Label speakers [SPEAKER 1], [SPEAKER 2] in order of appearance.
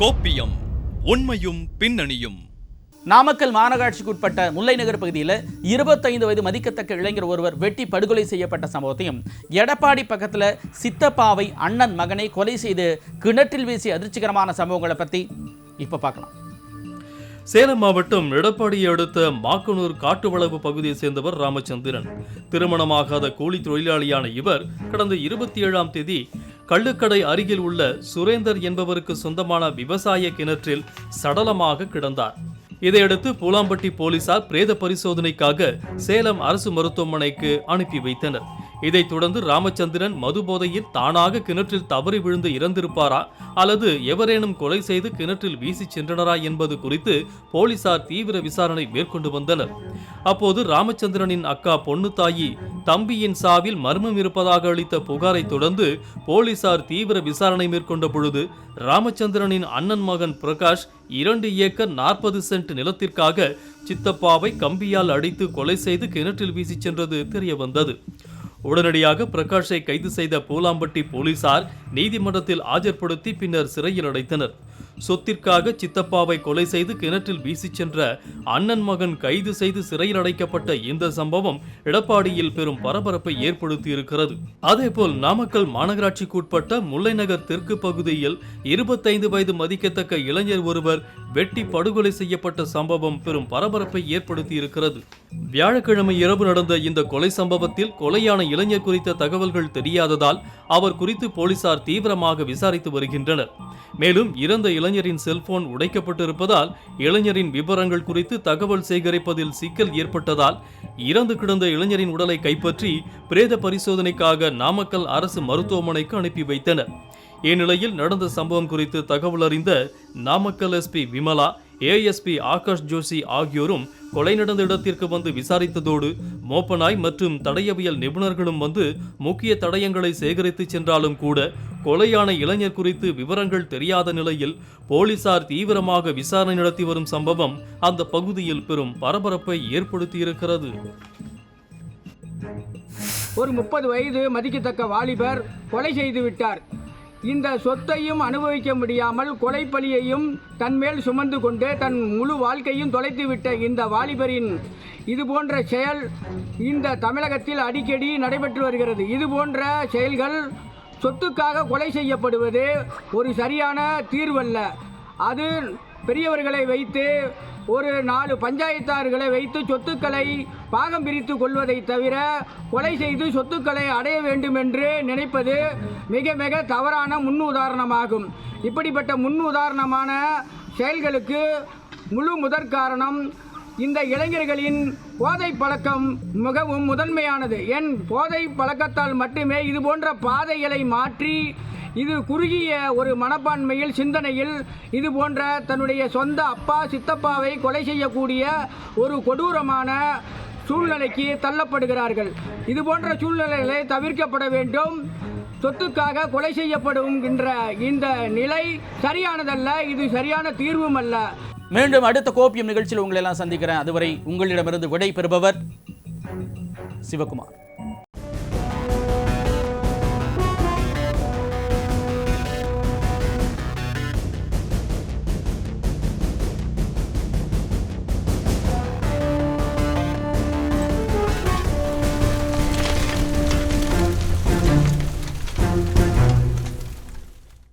[SPEAKER 1] கோப்பியம் உண்மையும் பின்னணியும்.
[SPEAKER 2] நாமக்கல் மாநகராட்சிக்குட்பட்ட முல்லை நகர் பகுதியில் இருபத்தைந்து வயது மதிக்கத்தக்க இளைஞர் ஒருவர் வெட்டி படுகொலை செய்யப்பட்ட சம்பவத்தையும் எடப்பாடி பக்கத்தில் சித்தப்பாவை அண்ணன் மகனை கொலை செய்து கிணற்றில் வீசிய அதிர்ச்சிகரமான சம்பவங்களை பற்றி இப்போ பார்க்கலாம்.
[SPEAKER 3] சேலம் மாவட்டம் எடப்பாடியை அடுத்த மாக்கனூர் காட்டுவளவு பகுதியை சேர்ந்தவர் ராமச்சந்திரன். திருமணமாகாத கூலி தொழிலாளியான இவர் கடந்த இருபத்தி ஏழாம் தேதி கள்ளுக்கடை அருகில் உள்ள சுரேந்தர் என்பவருக்கு சொந்தமான விவசாய கிணற்றில் சடலமாக கிடந்தார். இதையடுத்து பூலாம்பட்டி போலீசார் பிரேத பரிசோதனைக்காக சேலம் அரசு மருத்துவமனைக்கு அனுப்பி வைத்தனர். இதைத் தொடர்ந்து ராமச்சந்திரன் மது போதையில் தானாக கிணற்றில் தவறி விழுந்து இறந்திருப்பாரா? அல்லது எவரேனும் கொலை செய்து கிணற்றில் வீசி சென்றனரா என்பது குறித்து போலீசார் தீவிர விசாரணை மேற்கொண்டு வந்தனர். அப்போது ராமச்சந்திரனின் அக்கா பொன்னுத்தாயி தம்பியின் சாவில் மர்மம் இருப்பதாக அளித்த புகாரை தொடர்ந்து போலீசார் தீவிர விசாரணை மேற்கொண்ட பொழுது ராமச்சந்திரனின் அண்ணன் மகன் பிரகாஷ் இரண்டு ஏக்கர் நாற்பது சென்ட் நிலத்திற்காக சித்தப்பாவை கம்பியால் அடித்து கொலை செய்து கிணற்றில் வீசிச் சென்றது தெரிய வந்தது உடனடியாக பிரகாஷை கைது செய்த பூலாம்பட்டி போலீசார் நீதிமன்றத்தில் ஆஜர்படுத்தி பின்னர் சிறையில் அடைத்தனர். சொத்திற்காக சித்தப்பாவை கொலை செய்து கிணற்றில் வீசிச் சென்ற அண்ணன் மகன் கைது செய்து சிறையில் அடைக்கப்பட்ட இந்த சம்பவம் எடப்பாடியில் பெரும் பரபரப்பை ஏற்படுத்தியிருக்கிறது. அதேபோல் நாமக்கல் மாநகராட்சிக்குட்பட்ட முல்லைநகர் தெற்கு பகுதியில் இருபத்தைந்து வயது மதிக்கத்தக்க இளைஞர் ஒருவர் வெட்டி படுகொலை செய்யப்பட்ட சம்பவம் பெரும் பரபரப்பை ஏற்படுத்தியிருக்கிறது. வியாழக்கிழமை இரவு நடந்த இந்த கொலை சம்பவத்தில் கொலையான இளைஞர் குறித்த தகவல்கள் தெரியாததால் அவர் குறித்து போலீசார் தீவிரமாக விசாரித்து வருகின்றனர். மேலும் இறந்த இளைஞரின் செல்போன் உடைக்கப்பட்டிருப்பதால் இளைஞரின் விவரங்கள் குறித்து தகவல் சேகரிப்பதில் சிக்கல் ஏற்பட்டதால் இறந்து கிடந்த இளைஞரின் உடலை கைப்பற்றி பிரேத பரிசோதனைக்காக நாமக்கல் அரசு மருத்துவமனைக்கு அனுப்பி வைத்தனர். இந்நிலையில் நடந்த சம்பவம் குறித்து தகவல் அறிந்த நாமக்கல் எஸ்பி விமலா ஏஎஸ்பி ஆகாஷ் ஜோஷி ஆகியோரும் கொலை நடந்த இடத்திற்கு வந்து விசாரித்ததோடு மோப்பனாய் மற்றும் தடயவியல் நிபுணர்களும் வந்து முக்கிய தடயங்களை சேகரித்து சென்றாலும் கூட கொலையான இளைஞர் குறித்து விவரங்கள் தெரியாத நிலையில் போலீசார் தீவிரமாக விசாரணை நடத்தி வரும் சம்பவம் அந்த பகுதியில் பெரும் பரபரப்பை ஏற்படுத்தியிருக்கிறது.
[SPEAKER 4] ஒரு முப்பது வயது மதிக்கத்தக்க வாலிபர் கொலை செய்து விட்டார். இந்த சொத்தையும் அனுபவிக்க முடியாமல் கொலைப்பலியையும் தன்மேல் சுமந்து கொண்டு தன் முழு வாழ்க்கையும் தொலைத்துவிட்ட இந்த வாலிபரின் இது போன்ற செயல் இந்த தமிழகத்தில் அடிக்கடி நடைபெற்று வருகிறது. இது போன்ற செயல்கள் சொத்துக்காக கொலை செய்யப்படுவது ஒரு சரியான தீர்வல்ல. அது பெரியவர்களை வைத்து ஒரு நாலு பஞ்சாயத்தார்களை வைத்து சொத்துக்களை பாகம் பிரித்து கொள்வதை தவிர கொலை செய்து சொத்துக்களை அடைய வேண்டும் என்று நினைப்பது மிக மிக தவறான முன் உதாரணமாகும் இப்படிப்பட்ட முன் உதாரணமான செயல்களுக்கு முழு முதற் காரணம் இந்த இளைஞர்களின் போதை பழக்கம் மிகவும் முதன்மையானது. என் போதை பழக்கத்தால் மட்டுமே இது போன்ற பாதைகளை மாற்றி இது குறுகிய ஒரு மனப்பான்மையில் சிந்தனையில் இது போன்ற தன்னுடைய சொந்த அப்பா சித்தப்பாவை கொலை செய்யக்கூடிய ஒரு கொடூரமான சூழ்நிலைக்கு தள்ளப்படுகிறார்கள். இது போன்ற சூழ்நிலைகளை தவிர்க்கப்பட வேண்டும். சொத்துக்காக கொலை செய்யப்படுகின்ற இந்த நிலை சரியானதல்ல இது சரியான தீர்வும் அல்ல
[SPEAKER 2] மீண்டும் அடுத்த கோப்பியம் நிகழ்ச்சியில் உங்களை எல்லாம் சந்திக்கிறேன். அதுவரை உங்களிடமிருந்து விடை பெறுபவர் சிவகுமார்.